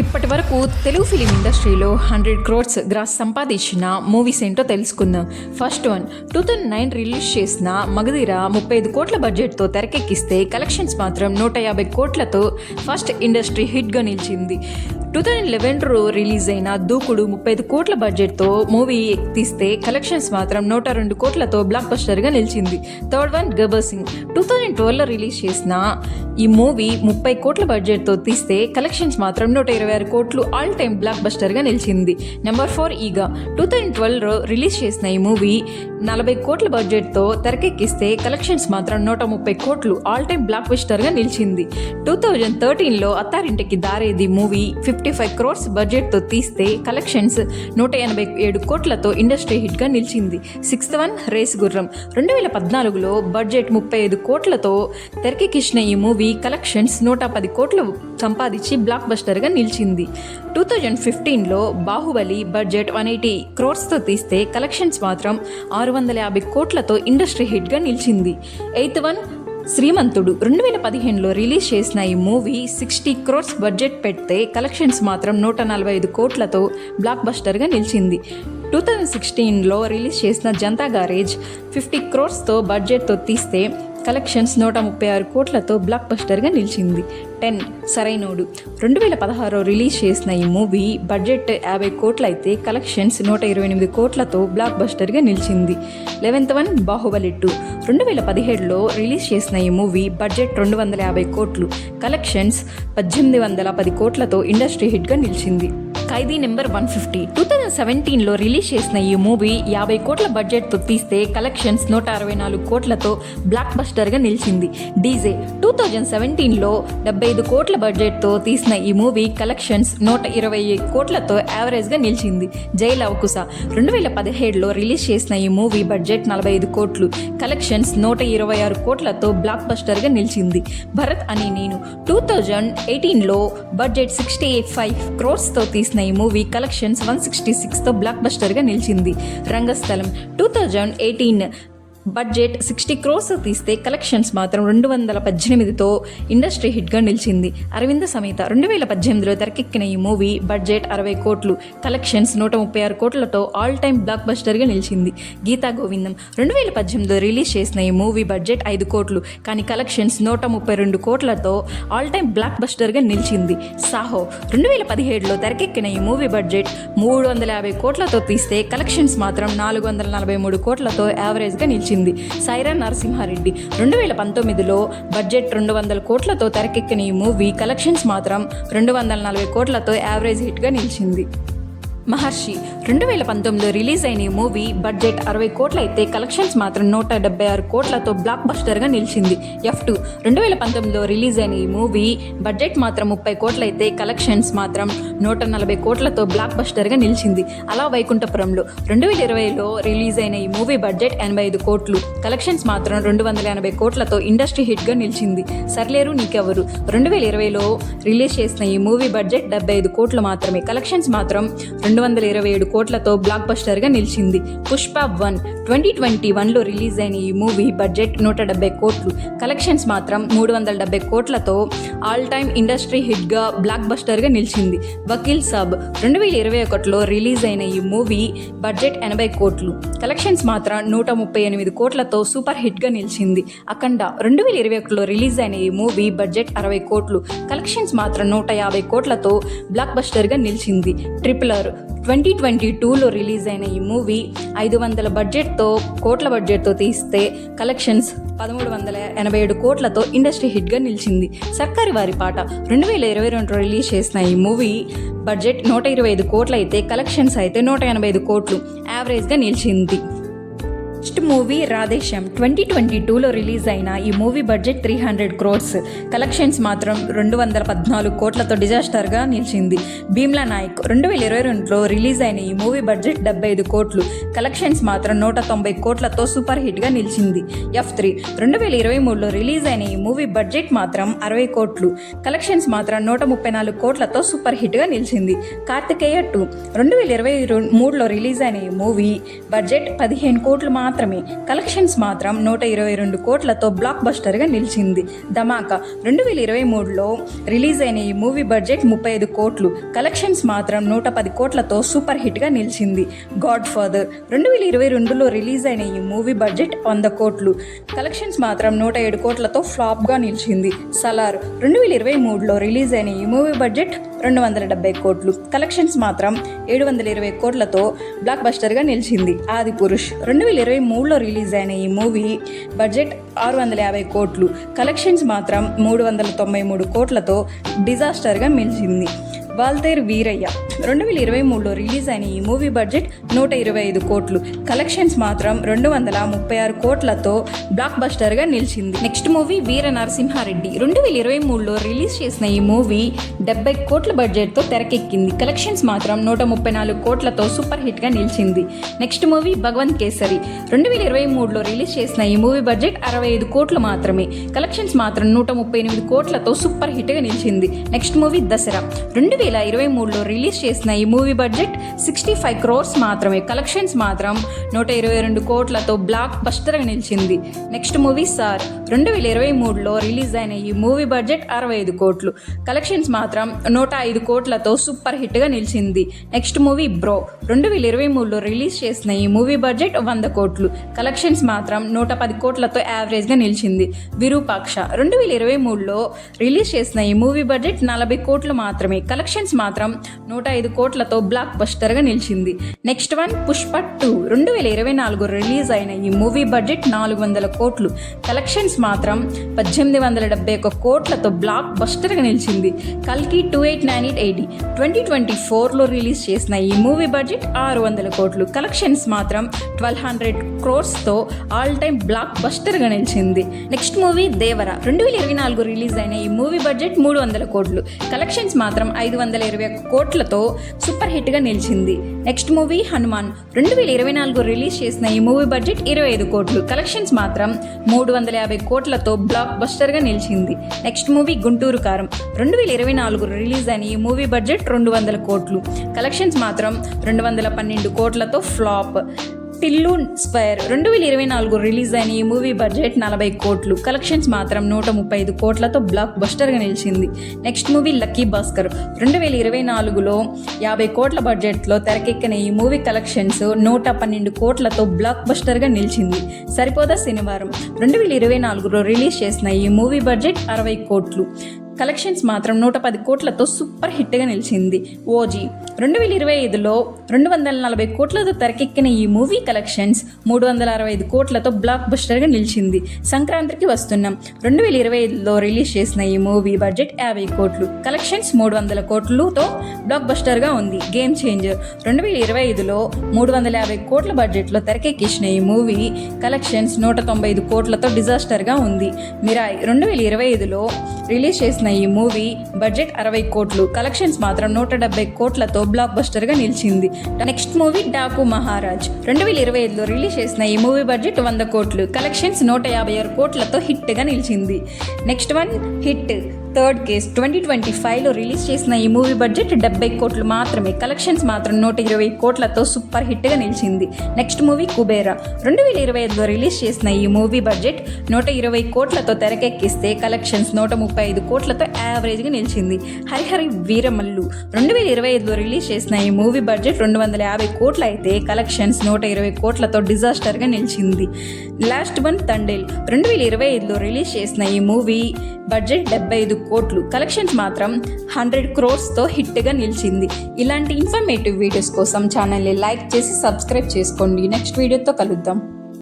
ఇప్పటి వరకు తెలుగు ఫిలిం ఇండస్ట్రీలో హండ్రెడ్ క్రోడ్స్ గ్రాస్ సంపాదించిన మూవీస్ ఏంటో తెలుసుకుందాం. First one two thousand nine release చేసిన మగధీర ముప్పై ఐదు కోట్ల బడ్జెట్తో తెరకెక్కిస్తే కలెక్షన్స్ మాత్రం నూట యాభై కోట్లతో ఫస్ట్ ఇండస్ట్రీ హిట్గా నిలిచింది. టూ థౌజండ్ లెవెన్లో రిలీజ్ అయిన దూకుడు ముప్పై ఐదు కోట్ల బడ్జెట్తో మూవీ తీస్తే కలెక్షన్స్ మాత్రం నూట రెండు కోట్లతో బ్లాక్ బస్టర్గా నిలిచింది. Third one Gabbar Singh. Two thousand ట్వెల్వ్లో release చేసిన ఈ మూవీ ముప్పై కోట్ల బడ్జెట్తో తీస్తే కలెక్షన్స్ మాత్రం నూట ఇరవై ఆరు కోట్లు ఆల్ టైమ్ బ్లాక్ బస్టర్గా నిలిచింది. Number four Eega. Two thousand ట్వెల్వ్లో release చేసిన ఈ మూవీ నలభై కోట్ల బడ్జెట్తో తెరకెక్కిస్తే కలెక్షన్స్ మాత్రం నూట ముప్పై కోట్లు ఆల్ టైమ్ బ్లాక్ బస్టర్గా నిలిచింది. Two thousand థర్టీన్లో Attarintiki Daredi movie fifty fifty five crores బడ్జెట్తో తీస్తే కలెక్షన్స్ నూట ఎనభై ఏడు కోట్లతో ఇండస్ట్రీ హిట్గా నిలిచింది. సిక్స్త్ వన్ రేస్ గుర్రం. రెండు వేల పద్నాలుగులో బడ్జెట్ ముప్పై ఐదు కోట్లతో తెరకెక్కించిన ఈ మూవీ కలెక్షన్స్ నూట పది కోట్లు సంపాదించి బ్లాక్ బస్టర్గా నిలిచింది. టూ థౌజండ్ ఫిఫ్టీన్లో బాహుబలి బడ్జెట్ వన్ ఎయిటీ క్రోర్స్తో తీస్తే కలెక్షన్స్ మాత్రం ఆరు వందల యాభై కోట్లతో ఇండస్ట్రీ హిట్గా నిలిచింది. ఎయిత్ వన్ శ్రీమంతుడు రెండు వేల పదిహేనులో రిలీజ్ చేసిన ఈ మూవీ సిక్స్టీ క్రోర్స్ బడ్జెట్ పెడితే కలెక్షన్స్ మాత్రం నూట నలభై ఐదు కోట్లతో బ్లాక్ బస్టర్గా నిలిచింది. టూ థౌజండ్ సిక్స్టీన్లో రిలీజ్ చేసిన జనతా గారేజ్ ఫిఫ్టీ క్రోర్స్తో బడ్జెట్తో తీస్తే కలెక్షన్స్ నూట ముప్పై ఆరు కోట్లతో బ్లాక్ బస్టర్గా నిలిచింది. టెన్ సరైనోడు. రెండు వేల పదహారులో రిలీజ్ చేసిన ఈ మూవీ బడ్జెట్ యాభై కోట్లు అయితే కలెక్షన్స్ నూట ఇరవై ఎనిమిది కోట్లతో బ్లాక్ బస్టర్గా నిలిచింది. Eleventh one Baahubali two. రెండు వేల పదిహేడులో రిలీజ్ చేసిన ఈ మూవీ బడ్జెట్ రెండు వందల యాభై కోట్లు. కలెక్షన్స్ పద్దెనిమిది వందల పది కోట్లతో ఇండస్ట్రీ హిట్గా నిలిచింది. Khaidi number one fifty. Two thousand సెవెంటీన్లో రిలీజ్ చేసిన ఈ మూవీ యాభై కోట్ల బడ్జెట్తో తీస్తే కలెక్షన్స్ నూట అరవై నాలుగు కోట్లతో బ్లాక్ బస్టర్గా నిలిచింది. డీజే టూ థౌజండ్ సెవెంటీన్లో డెబ్బై ఐదు కోట్ల బడ్జెట్తో తీసిన ఈ మూవీ కలెక్షన్స్ నూట ఇరవై కోట్లతో యావరేజ్గా నిలిచింది. జై లవకుశ రెండు వేల పదిహేడులో రిలీజ్ చేసిన ఈ మూవీ బడ్జెట్ నలభై ఐదు కోట్లు. కలెక్షన్స్ నూట ఇరవై ఆరు కోట్లతో బ్లాక్ బస్టర్గా నిలిచింది. భరత్ అని నేను టూ థౌజండ్ ఎయిటీన్లో బడ్జెట్ సిక్స్టీ ఫైవ్ క్రోర్స్తో తీసిన ఈ మూవీ కలెక్షన్స్ వన్ సిక్స్టీ సిక్స్తో బ్లాక్ బస్టర్గా నిలిచింది. Rangasthalam two thousand eighteen budget sixty crores తీస్తే కలెక్షన్స్ మాత్రం రెండు వందల పద్దెనిమిదితో ఇండస్ట్రీ హిట్గా నిలిచింది. అరవింద సమేత రెండు వేల పద్దెనిమిదిలో తెరకెక్కిన ఈ మూవీ బడ్జెట్ అరవై కోట్లు కలెక్షన్స్ నూట ముప్పై ఆరు కోట్లతో ఆల్ టైమ్ బ్లాక్ బస్టర్గా నిలిచింది. గీతా గోవిందం రెండు వేల పద్దెనిమిదిలో రిలీజ్ చేసిన ఈ మూవీ బడ్జెట్ ఐదు కోట్లు కానీ కలెక్షన్స్ నూట ముప్పై రెండు కోట్లతో ఆల్ టైమ్ బ్లాక్ బస్టర్గా నిలిచింది. సాహో రెండు వేల పదిహేడులో తెరకెక్కిన ఈ మూవీ బడ్జెట్ మూడు వందల యాభై కోట్లతో తీస్తే కలెక్షన్స్ మాత్రం నాలుగు వందల నలభై మూడు కోట్లతో యావరేజ్గా నిలిచింది. సైరా నరసింహారెడ్డి. రెండు వేల పంతొమ్మిదిలో బడ్జెట్ రెండు వందల కోట్లతో తెరకెక్కిన ఈ మూవీ కలెక్షన్స్ మాత్రం రెండు వందల నలభై కోట్లతో యావరేజ్ హిట్గా నిలిచింది. మహర్షి రెండు వేల పంతొమ్మిదిలో రిలీజ్ అయిన ఈ మూవీ బడ్జెట్ అరవై కోట్లయితే కలెక్షన్స్ మాత్రం నూట డెబ్బై ఆరు కోట్లతో బ్లాక్ బస్టర్గా నిలిచింది. ఎఫ్ టూ రెండు వేల పంతొమ్మిదిలో రిలీజ్ అయిన ఈ మూవీ బడ్జెట్ మాత్రం ముప్పై కోట్లయితే కలెక్షన్స్ మాత్రం నూట నలభై కోట్లతో బ్లాక్ బస్టర్గా నిలిచింది. అలా వైకుంఠపురంలో రెండు వేల ఇరవైలో రిలీజ్ అయిన ఈ మూవీ బడ్జెట్ ఎనభై ఐదు కోట్లు. కలెక్షన్స్ మాత్రం రెండు వందల ఎనభై కోట్లతో ఇండస్ట్రీ హిట్గా నిలిచింది. సర్లేరు నీకెవరు రెండు వేల ఇరవైలో రిలీజ్ చేసిన ఈ మూవీ బడ్జెట్ డెబ్బై ఐదు కోట్లు మాత్రమే. కలెక్షన్స్ మాత్రం రెండు వందల ఇరవై ఏడు కోట్లతో బ్లాక్ బస్టర్గా నిలిచింది. పుష్ప వన్ ట్వంటీ ట్వంటీ వన్లో రిలీజ్ అయిన ఈ మూవీ బడ్జెట్ నూట డెబ్బై కోట్లు. కలెక్షన్స్ మాత్రం మూడు వందల డెబ్బై కోట్లతో ఆల్ టైమ్ ఇండస్ట్రీ హిట్గా బ్లాక్ బస్టర్గా నిలిచింది. వకీల్ సాబ్ రెండు వేల ఇరవై ఒకటిలో రిలీజ్ అయిన ఈ మూవీ బడ్జెట్ ఎనభై కోట్లు. కలెక్షన్స్ మాత్రం నూట ముప్పై ఎనిమిది కోట్లతో సూపర్ హిట్గా నిలిచింది. అఖండ రెండు వేల ఇరవై ఒకటిలో రిలీజ్ అయిన ఈ మూవీ బడ్జెట్ అరవై కోట్లు. కలెక్షన్స్ మాత్రం నూట యాభై కోట్లతో బ్లాక్ బస్టర్గా నిలిచింది. ట్రిపులర్ ట్వంటీ ట్వంటీ టూలో రిలీజ్ అయిన ఈ మూవీ ఐదు వందల బడ్జెట్తో కోట్ల బడ్జెట్తో తీస్తే కలెక్షన్స్ పదమూడు వందల ఎనభై ఏడు కోట్లతో ఇండస్ట్రీ హిట్గా నిలిచింది. సర్కారి వారి పాట రెండు వేల ఇరవై రెండులో రిలీజ్ చేసిన ఈ మూవీ బడ్జెట్ నూట ఇరవై ఐదు కోట్లు అయితే కలెక్షన్స్ అయితే నూట ఎనభై ఐదు కోట్లు యావరేజ్గా నిలిచింది. First movie Radhe Shyam twenty twenty టూలో రిలీజ్ అయిన ఈ movie budget three hundred crores collections మాత్రం రెండు వందల పద్నాలుగు కోట్లతో డిజాస్టర్గా నిలిచింది. భీమ్లా నాయక్ రెండు వేల ఇరవై రెండులో రిలీజ్ అయిన ఈ మూవీ బడ్జెట్ డెబ్బై ఐదు కోట్లు. కలెక్షన్స్ మాత్రం నూట తొంభై కోట్లతో సూపర్ హిట్గా నిలిచింది. ఎఫ్ త్రీ రెండు వేల ఇరవై మూడులో రిలీజ్ అయిన ఈ మూవీ బడ్జెట్ మాత్రం అరవై కోట్లు. కలెక్షన్స్ మాత్రం నూట ముప్పై నాలుగు కోట్లతో సూపర్ హిట్గా నిలిచింది. కార్తికేయ టూ రెండు వేల ఇరవై మూడులో రిలీజ్ అయిన ఈ మూవీ బడ్జెట్ పదిహేను కోట్లు మాత్రం మాత్రమే. కలెక్షన్స్ మాత్రం నూట ఇరవై రెండు కోట్లతో బ్లాక్ బస్టర్గా నిలిచింది. ధమాకా రెండు వేల ఇరవై మూడులో రిలీజ్ అయిన ఈ మూవీ బడ్జెట్ ముప్పై ఐదు కోట్లు. కలెక్షన్స్ మాత్రం నూట పది కోట్లతో సూపర్ హిట్గా నిలిచింది. గాడ్ ఫాదర్ రెండు వేల ఇరవై రెండులో రిలీజ్ అయిన ఈ మూవీ బడ్జెట్ వంద కోట్లు. కలెక్షన్స్ మాత్రం నూట ఏడు కోట్లతో ఫ్లాప్గా నిలిచింది. సలార్ రెండు వేల ఇరవై మూడులో రిలీజ్ అయిన ఈ మూవీ బడ్జెట్ రెండు వందల డెబ్బై కోట్లు. కలెక్షన్స్ మాత్రం ఏడు వందల ఇరవై కోట్లతో బ్లాక్ బస్టర్గా నిలిచింది. ఆది పురుష్. రెండు వేల ఇరవై మూడులో రిలీజ్ అయిన ఈ మూవీ బడ్జెట్ ఆరు వందల యాభై కోట్లు. కలెక్షన్స్ మాత్రం మూడు వందల తొంభై మూడు కోట్లతో డిజాస్టర్గా నిలిచింది వాల్తేర్ వీరయ్య. రెండు వేల ఇరవై మూడులో రిలీజ్ అయిన ఈ మూవీ బడ్జెట్ నూట ఇరవై ఐదు కోట్లు. కలెక్షన్స్ మాత్రం రెండు వందల ముప్పై ఆరు కోట్లతో బ్లాక్ బస్టర్గా నిలిచింది. Next movie Veera Narasimha Reddy. రెండు వేల ఇరవై మూడులో రిలీజ్ చేసిన ఈ మూవీ డెబ్బై కోట్ల బడ్జెట్తో తెరకెక్కింది. కలెక్షన్స్ మాత్రం నూట ముప్పై నాలుగు కోట్లతో సూపర్ హిట్గా నిలిచింది. Next movie Bhagavanth Kesari. రెండు వేల ఇరవై మూడులో రిలీజ్ చేసిన ఈ మూవీ బడ్జెట్ అరవై ఐదు కోట్లు మాత్రమే. కలెక్షన్స్ మాత్రం నూట ముప్పై ఎనిమిది కోట్లతో సూపర్ హిట్గా నిలిచింది. Next movie Dasara. రెండు వేల ఇరవై మూడులో రిలీజ్ చేసిన ఈ movie budget sixty five crores మాత్రమే. కలెక్షన్స్ మాత్రం నూట ఇరవై రెండు కోట్లతో బ్లాక్ బస్టర్గా నిలిచింది. Next movie Sir. రెండు వేల ఇరవై మూడులో రిలీజ్ అయిన ఈ మూవీ బడ్జెట్ అరవై ఐదు కోట్లు. కలెక్షన్స్ మాత్రం నూట ఐదు కోట్లతో సూపర్ హిట్గా నిలిచింది. Next movie Bro. రెండు వేల ఇరవై మూడులో రిలీజ్ చేసిన ఈ మూవీ బడ్జెట్ వంద కోట్లు. కలెక్షన్స్ మాత్రం నూట పది కోట్లతో యావరేజ్గా నిలిచింది. విరూపాక్ష. రెండు వేల ఇరవై మూడులో రిలీజ్ చేసిన ఈ మూవీ బడ్జెట్ నలభై కోట్లు మాత్రమే. కలెక్షన్ కలెక్షన్స్ మాత్రం నూట ఐదు కోట్లతో బ్లాక్ బస్టర్గా నిలిచింది. నెక్స్ట్ వన్ పుష్ప టూ రెండు వేల ఇరవై నాలుగు రిలీజ్ అయిన ఈ మూవీ బడ్జెట్ నాలుగు వందల కోట్లు. కలెక్షన్స్ మాత్రం పద్దెనిమిది వందల డెబ్బై ఒక కోట్లతో బ్లాక్ బస్టర్గా నిలిచింది. కల్కి two eight nine eight eighty twenty twenty ఫోర్లో రిలీజ్ చేసిన ఈ మూవీ బడ్జెట్ ఆరు వందల కోట్లు. కలెక్షన్స్ మాత్రం ట్వెల్వ్ హండ్రెడ్ క్రోర్స్తో ఆల్ టైమ్ బ్లాక్ బస్టర్గా నిలిచింది. నెక్స్ట్ మూవీ దేవర రెండు వేల ఇరవై నాలుగు రిలీజ్ అయిన ఈ మూవీ బడ్జెట్ మూడు వందల కోట్లు. కలెక్షన్స్ మాత్రం ఐదు వందల ఇరవై ఒక్క కోట్లతో సూపర్ హిట్గా నిలిచింది. Next movie Hanuman. రెండు వేల ఇరవై నాలుగు రిలీజ్ చేసిన ఈ మూవీ బడ్జెట్ ఇరవై ఐదు కోట్లు. కలెక్షన్స్ మాత్రం మూడు వందల యాభై కోట్లతో బ్లాక్ బస్టర్గా నిలిచింది. నెక్స్ట్ మూవీ గుంటూరు కారం. రెండు వేల ఇరవై నాలుగు రిలీజ్ అయిన ఈ మూవీ బడ్జెట్ రెండు వందల కోట్లు. కలెక్షన్స్ మాత్రం రెండు వందల పన్నెండు కోట్లతో ఫ్లాప్. టిల్లు స్క్వేర్ రెండు వేల ఇరవై నాలుగు రిలీజ్ అయిన ఈ మూవీ బడ్జెట్ నలభై కోట్లు. కలెక్షన్స్ మాత్రం నూట ముప్పై ఐదు కోట్లతో బ్లాక్ బస్టర్గా నిలిచింది. Next movie Lucky Bhaskar. రెండు వేల ఇరవై నాలుగులో యాభై కోట్ల బడ్జెట్లో తెరకెక్కిన ఈ మూవీ కలెక్షన్స్ నూట పన్నెండు కోట్లతో బ్లాక్ బస్టర్గా నిలిచింది. సరిపోదా శనివారం. రెండు వేల ఇరవై నాలుగులో రిలీజ్ చేసిన ఈ మూవీ బడ్జెట్ అరవై కోట్లు. కలెక్షన్స్ మాత్రం నూట పది కోట్లతో సూపర్ హిట్గా నిలిచింది. ఓజీ. రెండు వేల ఇరవై ఐదులో రెండు వందల నలభై కోట్లతో తెరకెక్కిన ఈ మూవీ కలెక్షన్స్ మూడు వందల అరవై ఐదు కోట్లతో బ్లాక్ బస్టర్గా నిలిచింది. సంక్రాంతికి వస్తున్నాం. రెండు వేల ఇరవై ఐదులో రిలీజ్ చేసిన ఈ మూవీ బడ్జెట్ యాభై కోట్లు. కలెక్షన్స్ మూడు వందల కోట్లతో బ్లాక్ బస్టర్గా ఉంది. గేమ్ చేంజర్ రెండు వేల ఇరవై ఐదులో మూడు వందల యాభై కోట్ల బడ్జెట్లో తెరకెక్కించిన ఈ మూవీ కలెక్షన్స్ నూట తొంభై ఐదు కోట్లతో డిజాస్టర్గా ఉంది. మిరాయ్ రెండు వేల ఇరవై ఐదులో రిలీజ్ చేసిన ఈ మూవీ బడ్జెట్ అరవై కోట్లు. కలెక్షన్స్ మాత్రం నూట డెబ్బై కోట్లతో బ్లాక్ బస్టర్గా నిలిచింది. నెక్స్ట్ మూవీ డాకు మహారాజ్ రెండు వేల ఇరవై ఐదులో రిలీజ్ చేసిన ఈ మూవీ బడ్జెట్ వంద కోట్లు. కలెక్షన్స్ నూట యాభై ఆరు కోట్లతో హిట్గా నిలిచింది. Next one hit third case twenty twenty ఫైవ్లో రిలీజ్ చేసిన ఈ మూవీ బడ్జెట్ డెబ్బై కోట్లు మాత్రమే. కలెక్షన్స్ మాత్రం నూట ఇరవై కోట్లతో సూపర్ హిట్గా నిలిచింది. Next movie Kuberaa. రెండు వేల ఇరవై ఐదులో రిలీజ్ చేసిన ఈ మూవీ బడ్జెట్ నూట ఇరవై కోట్లతో తెరకెక్కిస్తే కలెక్షన్స్ నూట ముప్పై ఐదు కోట్లతో యావరేజ్గా నిలిచింది. హరిహరి వీరమల్లు. రెండు వేల ఇరవై ఐదులో రిలీజ్ చేసిన ఈ మూవీ బడ్జెట్ రెండు వందల యాభై కోట్లు అయితే కలెక్షన్స్ నూట ఇరవై కోట్లతో డిజాస్టర్గా నిలిచింది. Last one Thandel. రెండు వేల ఇరవై ఐదులో రిలీజ్ చేసిన ఈ మూవీ బడ్జెట్ డెబ్బై ఐదు కోట్లు కలెక్షన్స్ మాత్రం హండ్రెడ్ క్రోర్స్తో హిట్గా నిలిచింది. ఇలాంటి ఇన్ఫర్మేటివ్ వీడియోస్ కోసం ఛానల్ని లైక్ చేసి సబ్స్క్రైబ్ చేసుకోండి. నెక్స్ట్ వీడియోతో కలుద్దాం.